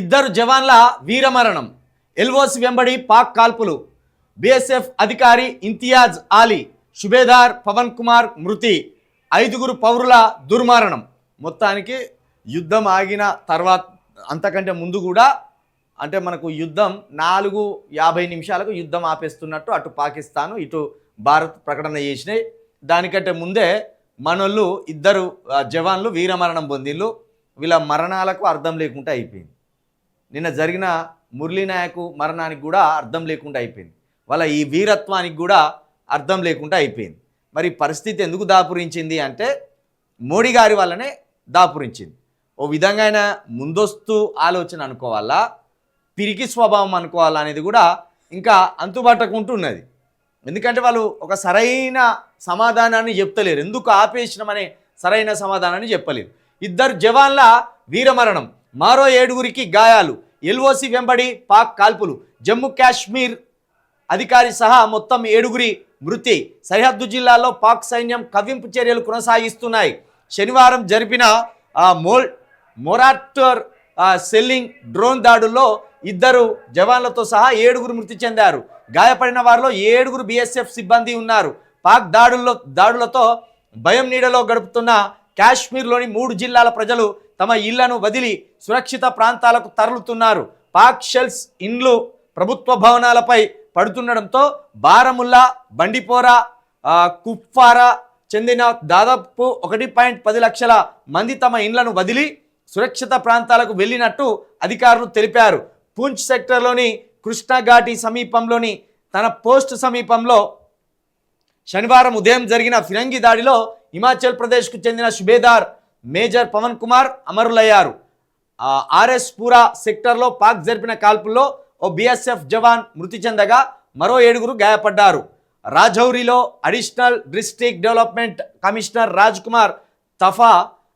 ఇద్దరు జవాన్ల వీరమరణం. ఎల్వోస్ వెంబడి పాక్ కాల్పులు. బీఎస్ఎఫ్ అధికారి ఇంతియాజ్ ఆలీ సుబేదార్ పవన్ కుమార్ మృతి. ఐదుగురు పౌరుల దుర్మరణం. మొత్తానికి యుద్ధం ఆగిన తర్వాత అంతకంటే ముందు కూడా అంటే మనకు యుద్ధం నాలుగు యాభై నిమిషాలకు యుద్ధం ఆపేస్తున్నట్టు అటు పాకిస్తాను ఇటు భారత్ ప్రకటన చేసినాయి. దానికంటే ముందే మనోళ్ళు ఇద్దరు జవాన్లు వీరమరణం పొందిళ్ళు. వీళ్ళ మరణాలకు అర్థం లేకుండా అయిపోయింది. నిన్న జరిగిన మురళీనాయకు మరణానికి కూడా అర్థం లేకుండా అయిపోయింది. వాళ్ళ ఈ వీరత్వానికి కూడా అర్థం లేకుండా అయిపోయింది. మరి పరిస్థితి ఎందుకు దాపురించింది అంటే మోడీ గారి వల్లనే దాపురించింది. ఓ విధంగా అయినా ముందస్తు ఆలోచన అనుకోవాలా? పిరికి స్వభావం అనుకోవాలా అనేది కూడా ఇంకా అంతుబట్టకుంటున్నది. ఎందుకంటే వాళ్ళు ఒక సరైన సమాధానాన్ని చెప్తలేరు. ఎందుకు ఆపేసినామనే సరైన సమాధానాన్ని చెప్పలేరు. ఇద్దరు జవాన్ల వీరమరణం మరో ఏడుగురికి గాయాలు. ఎల్ఓసి వెంబడి పాక్ కాల్పులు. జమ్మూ కాశ్మీర్ అధికారి సహా మొత్తం ఏడుగురి మృతి. సరిహద్దు జిల్లాలో పాక్ సైన్యం కవ్వింపు చర్యలు కొనసాగిస్తున్నాయి. శనివారం జరిపిన మోల్ మొరాటర్ సెల్లింగ్ డ్రోన్ దాడుల్లో ఇద్దరు జవాన్లతో సహా ఏడుగురు మృతి చెందారు. గాయపడిన వారిలో ఏడుగురు బీఎస్ఎఫ్ సిబ్బంది ఉన్నారు. పాక్ దాడుల్లో దాడులతో భయం నీడలో గడుపుతున్న కాశ్మీర్లోని మూడు జిల్లాల ప్రజలు తమ ఇళ్ళను వదిలి సురక్షిత ప్రాంతాలకు తరలుతున్నారు. పాక్ షెల్స్ ఇండ్లు ప్రభుత్వ భవనాలపై పడుతుండడంతో బారముల్లా బండిపోరా కుప్పారా కుప్వారా చెందిన దాదాపు ఒకటి పాయింట్ పది లక్షల మంది తమ ఇండ్లను వదిలి సురక్షిత ప్రాంతాలకు వెళ్ళినట్టు అధికారులు తెలిపారు. పూంచ్ సెక్టర్లోని కృష్ణాఘాటి సమీపంలోని తన పోస్ట్ సమీపంలో శనివారం ఉదయం జరిగిన ఫిరంగి దాడిలో హిమాచల్ ప్రదేశ్కు చెందిన సుబేదార్ మేజర్ పవన్ కుమార్ అమరులయ్యారు. ఆర్ఎస్ పూరా సెక్టర్లో పాక్ జరిపిన కాల్పుల్లో ఓ బీఎస్ఎఫ్ జవాన్ మృతి చెందగా మరో ఏడుగురు గాయపడ్డారు. రాజౌరిలో additional district development commissioner Raj Kumar Thapa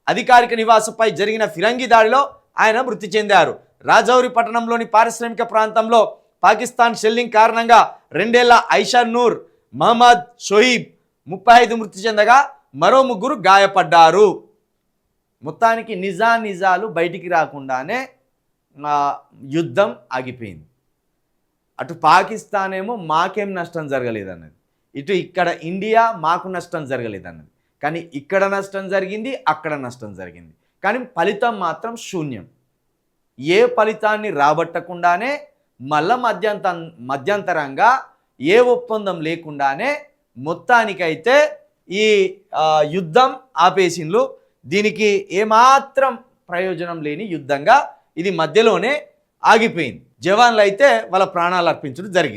అధికారిక నివాసంపై జరిగిన ఫిరంగి దాడిలో ఆయన మృతి చెందారు. రాజౌరి పట్టణంలోని పారిశ్రామిక ప్రాంతంలో పాకిస్తాన్ షెల్లింగ్ కారణంగా రెండేళ్ళ ఐషా నూర్ మహమ్మద్ షోయిబ్ ముప్పై ఐదు మృతి చెందగా మరో ముగ్గురు గాయపడ్డారు. మొత్తానికి నిజా నిజాలు బయటికి రాకుండానే యుద్ధం ఆగిపోయింది. అటు పాకిస్తాన్ ఏమో మాకేం నష్టం జరగలేదన్నది. ఇటు ఇక్కడ ఇండియా మాకు నష్టం జరగలేదన్నది. కానీ ఇక్కడ నష్టం జరిగింది అక్కడ నష్టం జరిగింది. కానీ ఫలితం మాత్రం శూన్యం. ఏ ఫలితాన్ని రాబట్టకుండానే మళ్ళా మధ్యంత మధ్యంతరంగా ఏ ఒప్పందం లేకుండానే మొత్తానికైతే ఈ యుద్ధం ఆపేసిండ్లు. దీనికి ఏమాత్రం ప్రయోజనం లేని యుద్ధంగా ఇది మధ్యలోనే ఆగిపోయింది. జవాన్లు అయితే వాళ్ళ ప్రాణాలు అర్పించడం జరిగింది.